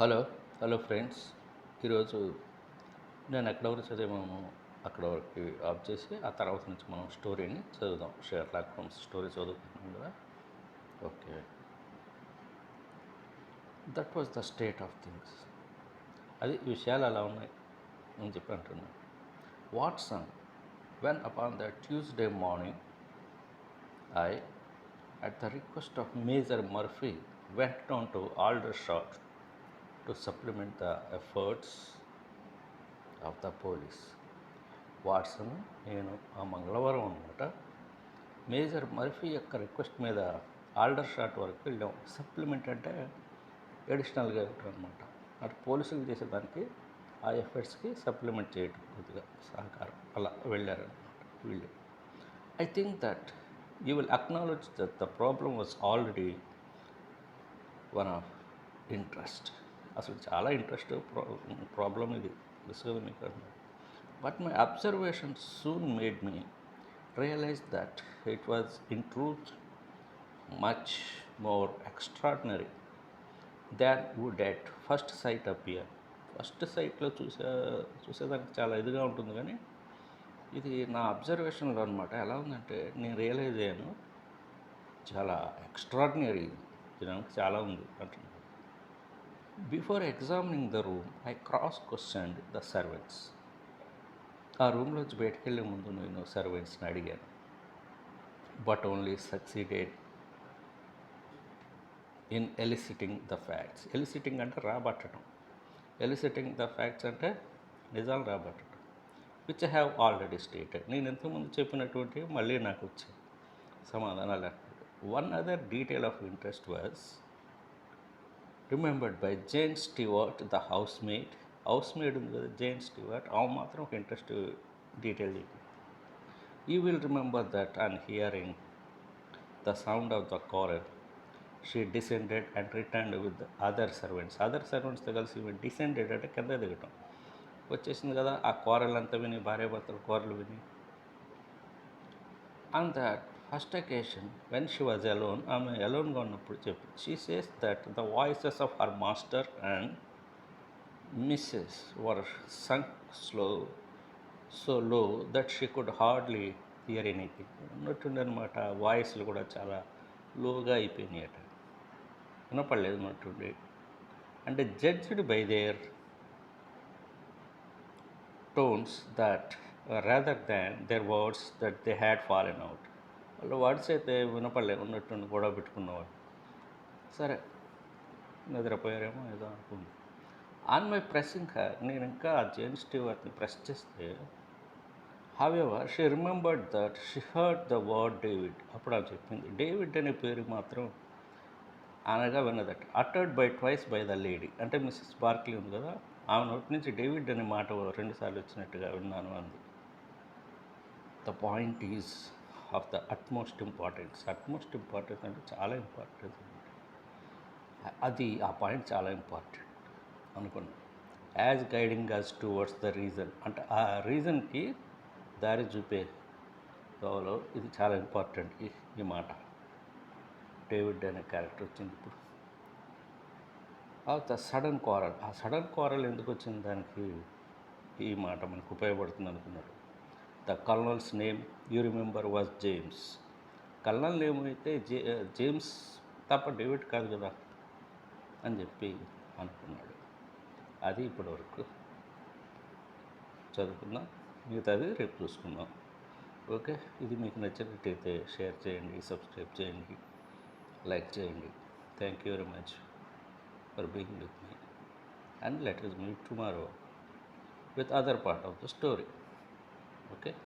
Hello hello friends. ఈరోజు నేను ఎక్కడ వరకు చదివాము అక్కడ వరకు ఆఫ్ చేసి ఆ తర్వాత నుంచి మనం స్టోరీని చదువుదాం. షేర్లాక్ హోమ్స్ స్టోరీ చదువుకుంటున్నాం కదా. Okay. That was the state of things అది విషయాలు అలా ఉన్నాయి నేను చెప్పి అంటున్నాను Watson when upon the Tuesday morning I at the request of Major Murphy Murphy, went to Aldershot to supplement the efforts of the police. Watson నేను ఆ మంగళవారం అనమాట మేజర్ మర్ఫీ యొక్క రిక్వెస్ట్ మీద ఆల్డర్ షాట్ వరకు వెళ్ళాం. సప్లిమెంట్ అంటే ఎడిషనల్గా ఇవ్వటం అనమాట అటు పోలీసులు చేసేదానికి ఆ ఎఫర్ట్స్కి సప్లిమెంట్ చేయటం కొద్దిగా సహకారం. అలా వెళ్ళారనమాట వీళ్ళు. I think that you will acknowledge that the problem was already one of interest. అసలు చాలా ఇంట్రెస్ట్ ప్రాబ్లం ఇది. డిస్కవరీ కదా మీకు but my observation soon made me realise that it was in truth much more extraordinary than would at first sight appear first సైట్లో చూసే చూసేదానికి చాలా ఇదిగా ఉంటుంది కానీ ఇది నా అబ్జర్వేషన్లో అనమాట ఎలా ఉందంటే నేను రియలైజ్ అయ్యాను చాలా ఎక్స్ట్రాడినరీ జనానికి చాలా ఉంది అంటున్నాను before examining the room I cross question the servants ఆ రూమ్లోంచి బయటకెళ్ళే ముందు నేను సర్వెంట్స్ని అడిగాను. But only succeeded in eliciting the facts eliciting అంటే రాబట్టడం. ఎలిసిటింగ్ ద ఫ్యాక్ట్స్ అంటే నిజాలు రాబట్టడం which I have already stated నేను ఇంతకుముందు చెప్పినటువంటి మళ్ళీ నాకు వచ్చాయి. సమాధానాలు one other detail of interest was remembered by Jane Stewart the housemaid housemaid ఉంది కదా జేన్ స్టీవర్ట్ ఆమె మాత్రం ఒక ఇంట్రెస్ట్ డీటెయిల్ చెప్పింది you will remember that and hearing the sound of the quarrel she descended and returned with other servants other సర్వెంట్స్తో కలిసి descended అంటే కింద దిగటం. వచ్చేసింది కదా ఆ కూరలు అంతా విని భార్యాభర్తల కూరలు విని. And that first occasion when she was alone ఆమె అలోన్గా ఉన్నప్పుడు చెప్పి she says that the voices of her master and missus were sunk slow so low that she could hardly hear anything ఉన్నట్టుండి అనమాట వాయిస్లు కూడా చాలా లోగా అయిపోయినాయట. వినపడలేదు ఉన్నట్టుండి. అంటే judged by their tones that rather than their words that they had fallen out వాళ్ళు వాడిస్ అయితే వినపడలే ఉన్నట్టుండి గొడవ పెట్టుకున్నవాడు. సరే నిద్రపోయారేమో ఏదో అనుకుంది. ఆన్ మై ప్రెస్సింగ్ హర్ నేను ఇంకా జేన్ స్టీవర్ని ప్రెస్ చేస్తే however she remembered that she heard the word David అప్పుడు ఆమె చెప్పింది డేవిడ్ అనే పేరు మాత్రం అనగా విన్నదట uttered by twice by the lady అంటే మిస్సెస్ బార్క్లీ ఉంది కదా ఆమె నోటి నుంచి డేవిడ్ అనే మాట రెండుసార్లు వచ్చినట్టుగా విన్నాను అంది. The point is of the utmost importance utmost importance అంటే చాలా ఇంపార్టెన్స్ అది ఆ పాయింట్ చాలా ఇంపార్టెంట్ అనుకున్నాను. As guiding us towards the reason. అంటే ఆ రీజన్కి దారి చూపే దోవలో ఇది చాలా ఇంపార్టెంట్ ఈ ఈ మాట. డేవిడ్ అనే క్యారెక్టర్ వచ్చింది ఇప్పుడు. ద సడన్ కోరల్ ఆ సడన్ కోరల్ ఎందుకు వచ్చింది? దానికి ఈ మాట మనకు ఉపయోగపడుతుంది అనుకున్నాడు the colonel's name you remember was James. Colonel name అయితే జే జేమ్స్ తప్ప డేవిడ్ కాదు కదా అని చెప్పి అనుకున్నాడు. అది ఇప్పటి వరకు చదువుకుందాం. మిగతాది రేపు చూసుకుందాం. ఓకే? ఇది మీకు నచ్చినట్టయితే షేర్ చేయండి సబ్స్క్రైబ్ చేయండి లైక్ చేయండి. Thank you very much for being with me and let us meet tomorrow with other part of the story Okay?